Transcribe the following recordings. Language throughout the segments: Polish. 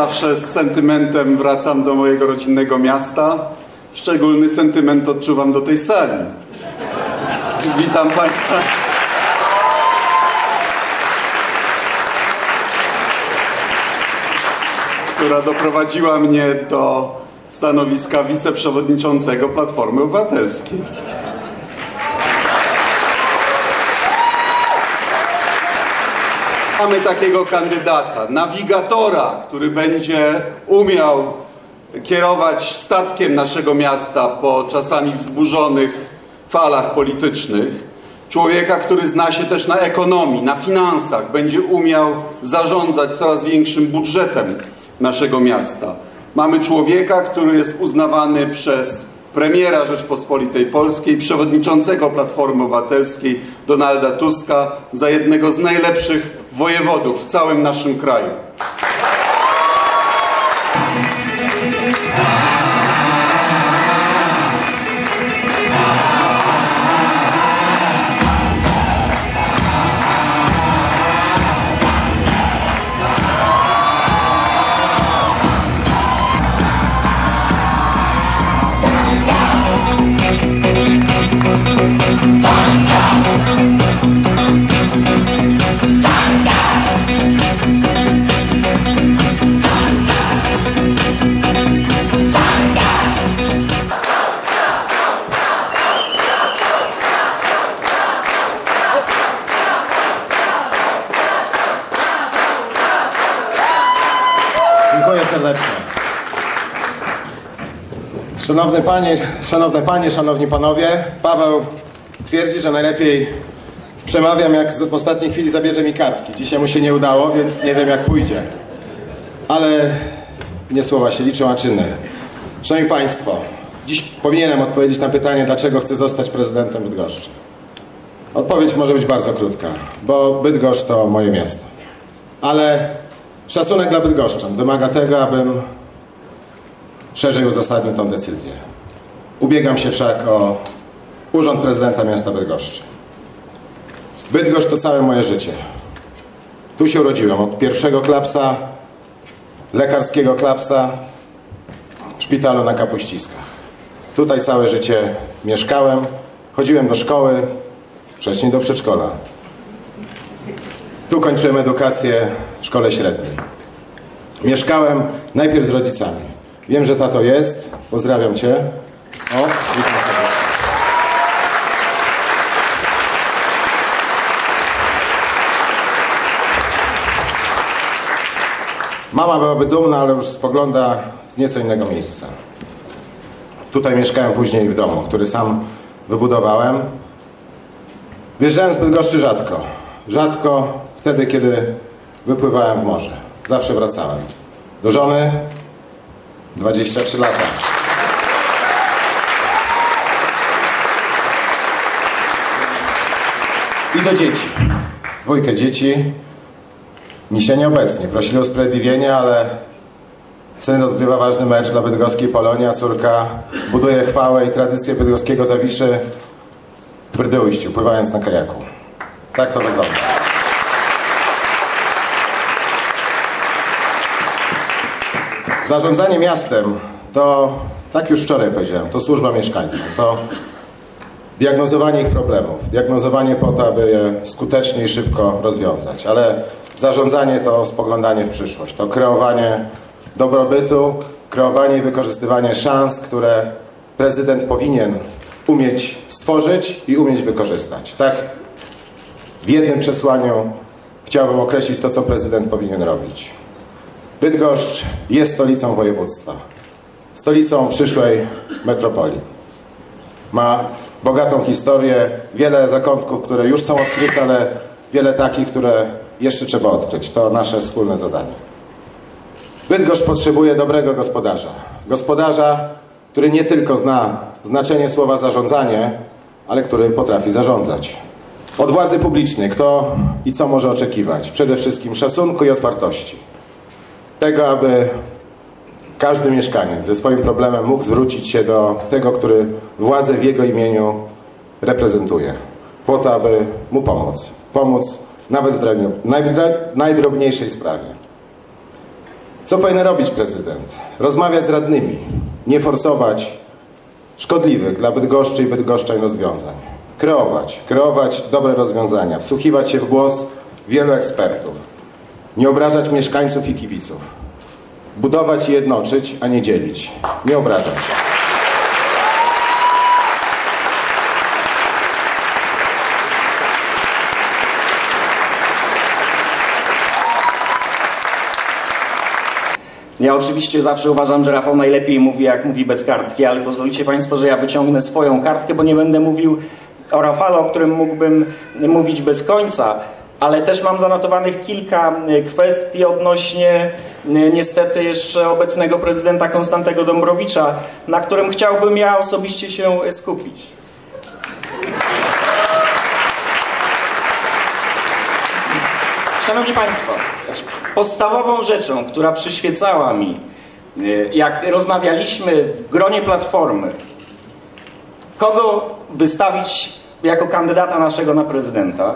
Zawsze z sentymentem wracam do mojego rodzinnego miasta. Szczególny sentyment odczuwam do tej sali. Witam Państwa. która doprowadziła mnie do stanowiska wiceprzewodniczącego Platformy Obywatelskiej. Mamy takiego kandydata, nawigatora, który będzie umiał kierować statkiem naszego miasta po czasami wzburzonych falach politycznych. Człowieka, który zna się też na ekonomii, na finansach, będzie umiał zarządzać coraz większym budżetem naszego miasta. Mamy człowieka, który jest uznawany przez premiera Rzeczpospolitej Polskiej, przewodniczącego Platformy Obywatelskiej Donalda Tuska za jednego z najlepszych wojewodów w całym naszym kraju. Szanowne panie, szanowne panie, szanowni panowie, Paweł twierdzi, że najlepiej przemawiam jak w ostatniej chwili zabierze mi kartki. Dzisiaj mu się nie udało, więc nie wiem jak pójdzie. Ale nie słowa się liczą, a czyny. Szanowni państwo, dziś powinienem odpowiedzieć na pytanie, dlaczego chcę zostać prezydentem Bydgoszczy. Odpowiedź może być bardzo krótka, bo Bydgoszcz to moje miasto. Ale Szacunek dla Bydgoszczan wymaga tego, abym szerzej uzasadnił tę decyzję. Ubiegam się wszak o urząd prezydenta miasta Bydgoszczy. Bydgoszcz to całe moje życie. Tu się urodziłem od pierwszego klapsa, lekarskiego klapsa w szpitalu na Kapuściskach. Tutaj całe życie mieszkałem, chodziłem do szkoły, wcześniej do przedszkola. Tu kończyłem edukację w szkole średniej. Mieszkałem najpierw z rodzicami. Wiem, że tato jest. Pozdrawiam cię. O, witam serdecznie. Mama byłaby dumna, ale już spogląda z nieco innego miejsca. Tutaj mieszkałem później w domu, który sam wybudowałem. Wjeżdżałem z Bydgoszczy rzadko. Rzadko wtedy, kiedy wypływałem w morze. Zawsze wracałem. Do żony 23 lata. I do dzieci. Dwójkę dzieci. Dzisiaj nieobecnie. Prosili o usprawiedliwienie, ale syn rozgrywa ważny mecz dla bydgoskiej Polonii, a córka buduje chwałę i tradycję bydgoskiego Zawiszy w Brdyujściu, pływając na kajaku. Tak to wygląda. Zarządzanie miastem to, tak już wczoraj powiedziałem, to służba mieszkańcom, to diagnozowanie ich problemów, diagnozowanie po to, aby je skutecznie i szybko rozwiązać, ale zarządzanie to spoglądanie w przyszłość, to kreowanie dobrobytu, kreowanie i wykorzystywanie szans, które prezydent powinien umieć stworzyć i umieć wykorzystać. Tak w jednym przesłaniu chciałbym określić to, co prezydent powinien robić. Bydgoszcz jest stolicą województwa, stolicą przyszłej metropolii. Ma bogatą historię, wiele zakątków, które już są odkryte, ale wiele takich, które jeszcze trzeba odkryć. To nasze wspólne zadanie. Bydgoszcz potrzebuje dobrego gospodarza. Gospodarza, który nie tylko zna znaczenie słowa zarządzanie, ale który potrafi zarządzać. Od władzy publicznej kto i co może oczekiwać? Przede wszystkim szacunku i otwartości. Tego, aby każdy mieszkaniec ze swoim problemem mógł zwrócić się do tego, który władzę w jego imieniu reprezentuje. Po to, aby mu pomóc. Pomóc nawet w najdrobniejszej sprawie. Co powinien robić prezydent? Rozmawiać z radnymi, nie forsować szkodliwych dla Bydgoszczy i Bydgoszczan rozwiązań. Kreować, kreować dobre rozwiązania, wsłuchiwać się w głos wielu ekspertów, nie obrażać mieszkańców i kibiców, budować i jednoczyć, a nie dzielić, nie obrażać. Ja oczywiście zawsze uważam, że Rafał najlepiej mówi, jak mówi bez kartki, ale pozwolicie Państwo, że ja wyciągnę swoją kartkę, bo nie będę mówił o Rafale, o którym mógłbym mówić bez końca, ale też mam zanotowanych kilka e, kwestii odnośnie e, niestety jeszcze obecnego prezydenta Konstantego Dąbrowicza, na którym chciałbym ja osobiście się skupić. Szanowni Państwo, podstawową rzeczą, która przyświecała mi, y, jak rozmawialiśmy w gronie Platformy, kogo wystawić jako kandydata naszego na prezydenta,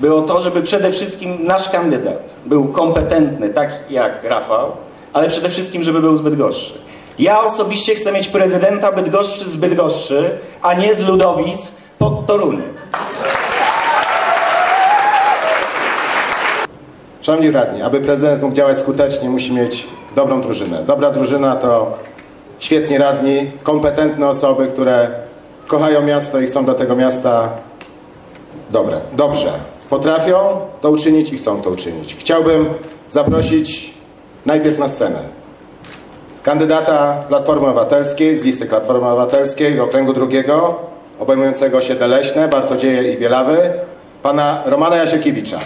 było to, żeby przede wszystkim nasz kandydat był kompetentny, tak jak Rafał, ale przede wszystkim, żeby był z Bydgoszczy. Ja osobiście chcę mieć prezydenta Bydgoszczy z Bydgoszczy, a nie z Ludowic pod Toruniem. Szanowni radni, aby prezydent mógł działać skutecznie, musi mieć dobrą drużynę. Dobra drużyna to świetni radni, kompetentne osoby, które kochają miasto i są do tego miasta dobre, dobrze. Potrafią to uczynić i chcą to uczynić. Chciałbym zaprosić najpierw na scenę kandydata Platformy Obywatelskiej z listy Platformy Obywatelskiej okręgu drugiego, obejmującego osiedle Leśne, Bartodzieje i Bielawy, pana Romana Jasiekiewicza.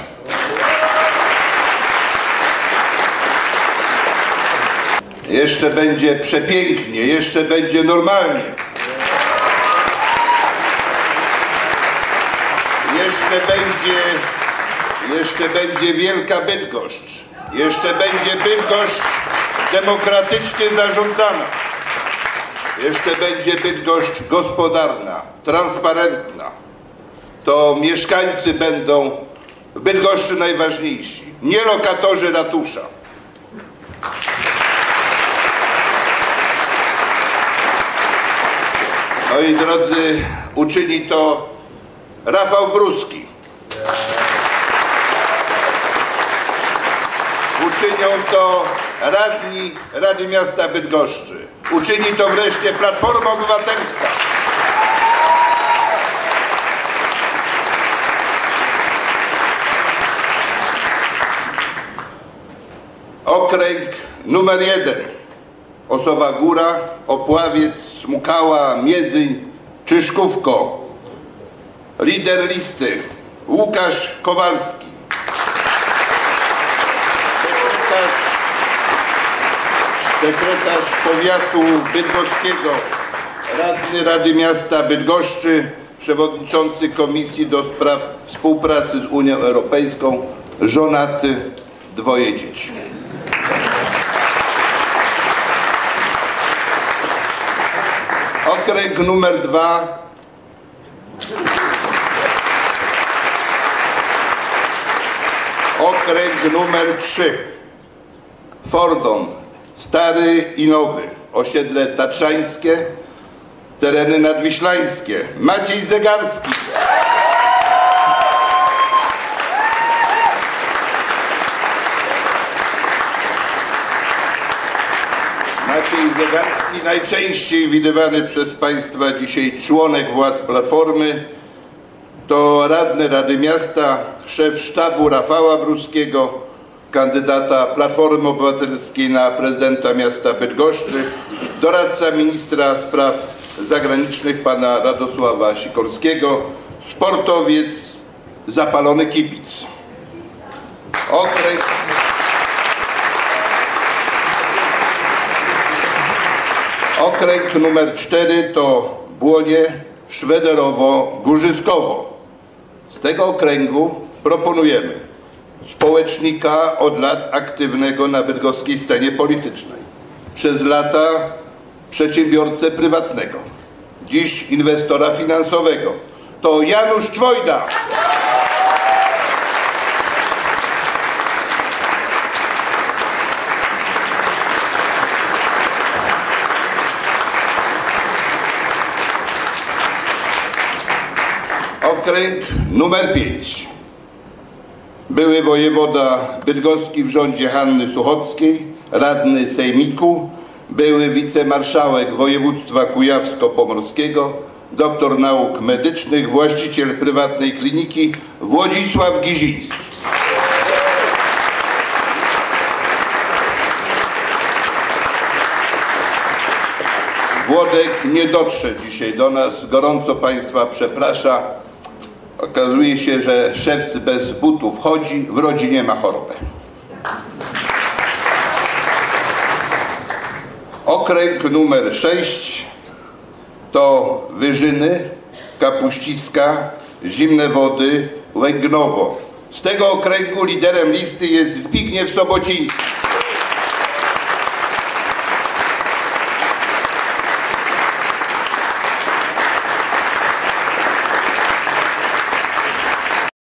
Jeszcze będzie przepięknie, jeszcze będzie normalnie. Jeszcze będzie, jeszcze będzie wielka Bydgoszcz. Jeszcze będzie Bydgoszcz demokratycznie zarządzana. Jeszcze będzie Bydgoszcz gospodarna, transparentna. To mieszkańcy będą w Bydgoszczy najważniejsi, nie lokatorzy ratusza. Moi drodzy, uczyni to Rafał Bruski. Uczynią to radni Rady Miasta Bydgoszczy. Uczyni to wreszcie Platforma Obywatelska. Okręg numer jeden. Osowa Góra, Opławiec, Smukała, Miedyń, Czyszkówko. Lider listy Łukasz Kowalski. Sekretarz, sekretarz powiatu bydgoskiego, radny Rady Miasta Bydgoszczy, przewodniczący Komisji do Spraw Współpracy z Unią Europejską, żonaty, dwoje dzieci. Okręg numer dwa. Okręg numer trzy. Fordon, stary i nowy. Osiedle Tatrzańskie, tereny nadwiślańskie. Maciej Zegarski. Maciej Zegarski, najczęściej widywany przez Państwa dzisiaj członek władz Platformy, to radny Rady Miasta, szef sztabu Rafała Bruskiego, kandydata Platformy Obywatelskiej na prezydenta miasta Bydgoszczy, doradca ministra spraw zagranicznych pana Radosława Sikorskiego, sportowiec, zapalony kibic. Okręg Okręg numer 4 to Błonie, Szwederowo, Górzyskowo. Z tego okręgu proponujemy społecznika od lat aktywnego na bydgoskiej scenie politycznej. Przez lata przedsiębiorcę prywatnego. Dziś inwestora finansowego. To Janusz Czwojda. Okręg numer 5. Były wojewoda bydgoski w rządzie Hanny Suchockiej, radny Sejmiku, były wicemarszałek województwa kujawsko-pomorskiego, doktor nauk medycznych, właściciel prywatnej kliniki Włodzisław Giziński. Włodek nie dotrze dzisiaj do nas. Gorąco Państwa przeprasza. Okazuje się, że szewc bez butów chodzi, w rodzinie ma chorobę. Okręg numer 6 to Wyżyny, Kapuściska, Zimne Wody, Łęgnowo. Z tego okręgu liderem listy jest Zbigniew Sobociński.